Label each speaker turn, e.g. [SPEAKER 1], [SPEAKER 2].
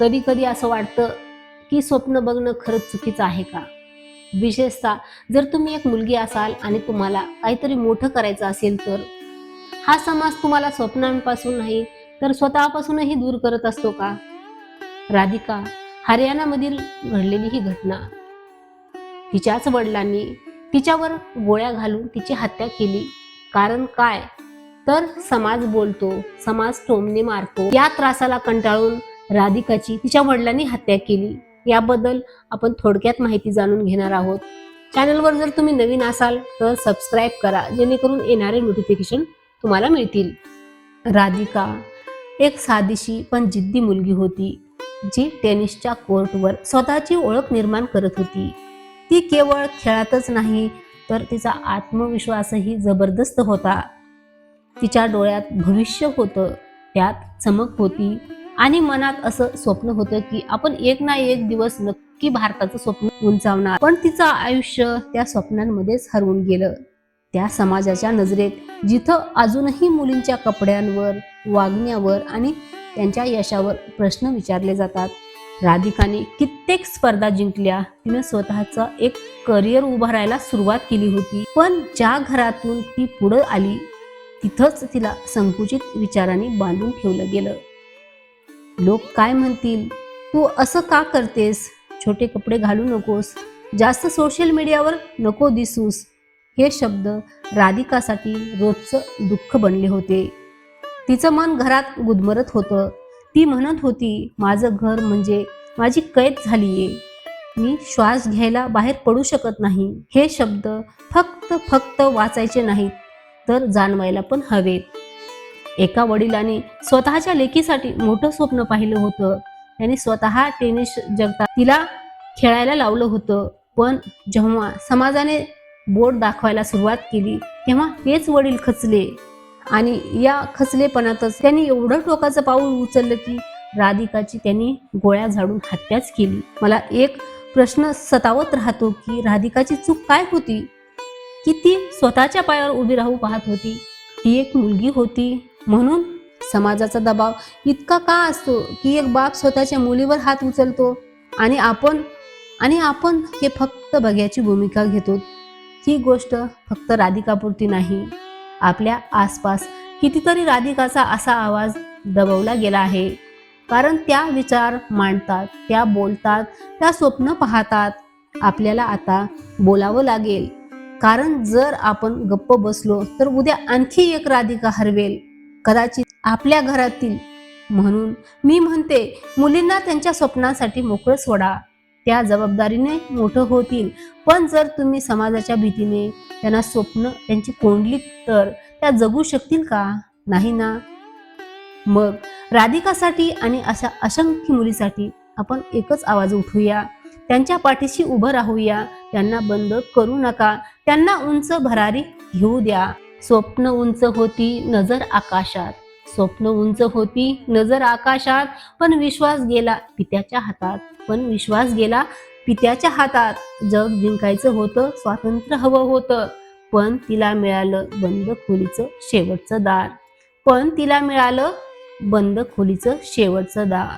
[SPEAKER 1] कधी कधी असं वाटतं की स्वप्न बघणं खरंच चुकीचं आहे का? विशेषतः जर तुम्ही एक मुलगी असाल आणि तुम्हाला काहीतरी मोठं करायचं असेल तर? हा समाज तुम्हाला स्वप्नांपासून नाही तर स्वतःपासूनही दूर करत असतो का? राधिका हरियाणामधील घडलेली ही घटना. तिच्याच वडिलांनी तिच्यावर गोळ्या घालून तिची हत्या केली. कारण काय? तर समाज बोलतो समाज टोमने मारतो. या त्रासाला कंटाळून राधिकाची तिच्या वडिलांनी हत्या केली. याबद्दल आपण थोडक्यात माहिती जाणून घेणार आहोत. चॅनलवर जर तुम्ही नवीन असाल तर सबस्क्राईब करा जेणेकरून येणारे नोटिफिकेशन तुम्हाला मिळतील. राधिका एक साधीशी पण जिद्दी मुलगी होती जी टेनिसच्या कोर्टवर स्वतःची ओळख निर्माण करत होती. ती केवळ खेळातच नाही तर तिचा आत्मविश्वासही जबरदस्त होता. तिच्या डोळ्यात भविष्य होतं त्यात चमक होती. आणि मनात असं स्वप्न होतं की आपण एक ना एक दिवस नक्की भारताचं स्वप्न उंचावणार. पण तिचं आयुष्य त्या स्वप्नांमध्येच हरवून गेलं. त्या समाजाच्या नजरेत जिथं अजूनही मुलींच्या कपड्यांवर वागण्यावर आणि त्यांच्या यशावर प्रश्न विचारले जातात. राधिकाने कित्येक स्पर्धा जिंकल्या. तिने स्वतःचा एक करिअर उभारायला सुरुवात केली होती. पण ज्या घरातून ती पुढं आली तिथंच तिला संकुचित विचारांनी बांधून ठेवलं गेलं. लोक काय म्हणतील? तू असं का करतेस? छोटे कपडे घालू नकोस. जास्त सोशल मीडियावर नको दिसूस. हे शब्द राधिकासाठी रोजचं दुःख बनले होते. तिचं मन घरात गुदमरत होतं. ती म्हणत होती माझं घर म्हणजे माझी कैद झालीये. मी श्वास घ्यायला बाहेर पडू शकत नाही. हे शब्द फक्त फक्त वाचायचे नाहीत तर जाणवायला पण हवेत. एका वडिलाने स्वतःच्या लेकीसाठी मोठं स्वप्न पाहिलं होतं. त्यांनी स्वतः टेनिस जगतात. तिला खेळायला लावलं होतं. पण जेव्हा समाजाने बोट दाखवायला सुरुवात केली तेव्हा तेच वडील खचले. आणि या खचलेपणातच त्यांनी एवढं टोकाचं पाऊल उचललं की राधिकाची त्यांनी गोळ्या झाडून हत्याच केली. मला एक प्रश्न सतावत राहतो की राधिकाची चूक काय होती? की ती स्वतःच्या पायावर उभी राहू पाहत होती? ती एक मुलगी होती. म्हणून समाजाचा दबाव इतका का असतो की एक बाप स्वतःच्या मुलीवर हात उचलतो? आणि आपण आणि आपण हे फक्त बघ्याची भूमिका घेतो. ही गोष्ट फक्त राधिकापुरती नाही. आपल्या आसपास कितीतरी राधिकाचा असा आवाज दबवला गेला आहे. कारण त्या विचार मांडतात त्या बोलतात त्या स्वप्न पाहतात. आपल्याला आता बोलावं लागेल. कारण जर आपण गप्प बसलो तर उद्या आणखी एक राधिका हरवेल. कदाचित आपल्या घरातील. म्हणून मी म्हणते मुलींना त्यांच्या स्वप्नांसाठी मोकळं सोडा. त्या जबाबदारीने मोठं होतील. पण जर तुम्ही समाजाच्या भीतीने त्यांना स्वप्न त्यांची कोंडली तर त्या जगू शकतील का? नाही ना? मग राधिकासाठी आणि अशा असंख्य मुलीसाठी आपण एकच आवाज उठूया त्यांच्या पाठीशी उभं राहूया. त्यांना बंद करू नका. त्यांना उंच भरारी घेऊ द्या. स्वप्न उंच होती नजर आकाशात. स्वप्न उंच होती नजर आकाशात पण विश्वास गेला पित्याच्या हातात. पण विश्वास गेला पित्याच्या हातात. जग जिंकायचं होतं स्वातंत्र्य हवं होतं. पण तिला मिळालं बंद खोलीचं शेवटचं दार. पण तिला मिळालं बंद खोलीचं शेवटचं दार.